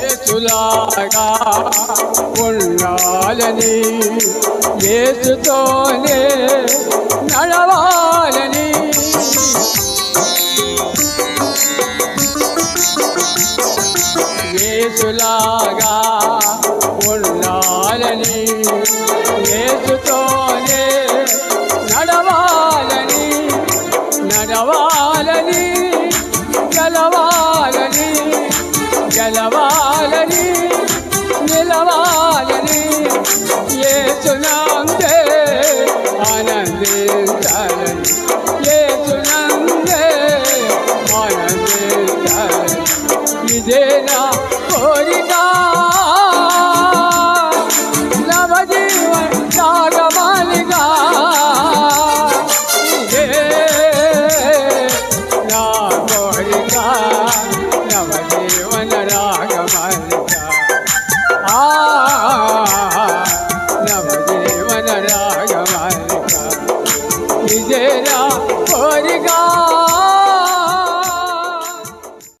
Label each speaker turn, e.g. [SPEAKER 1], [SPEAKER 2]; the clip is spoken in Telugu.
[SPEAKER 1] యేసులాగా ఉండాలని యేసుతోనే నడవాలని. యేసులాగా ఉండాలని యేసుతోనే నడవాలని నడవాలని గెలవాలని. నిలవాలని నిలవాలని ఏ చునందే ఆనందించాలని ఏ చునందే ఆనందించాలని. ఇదే నా కోరిక নিজেরা পরিগা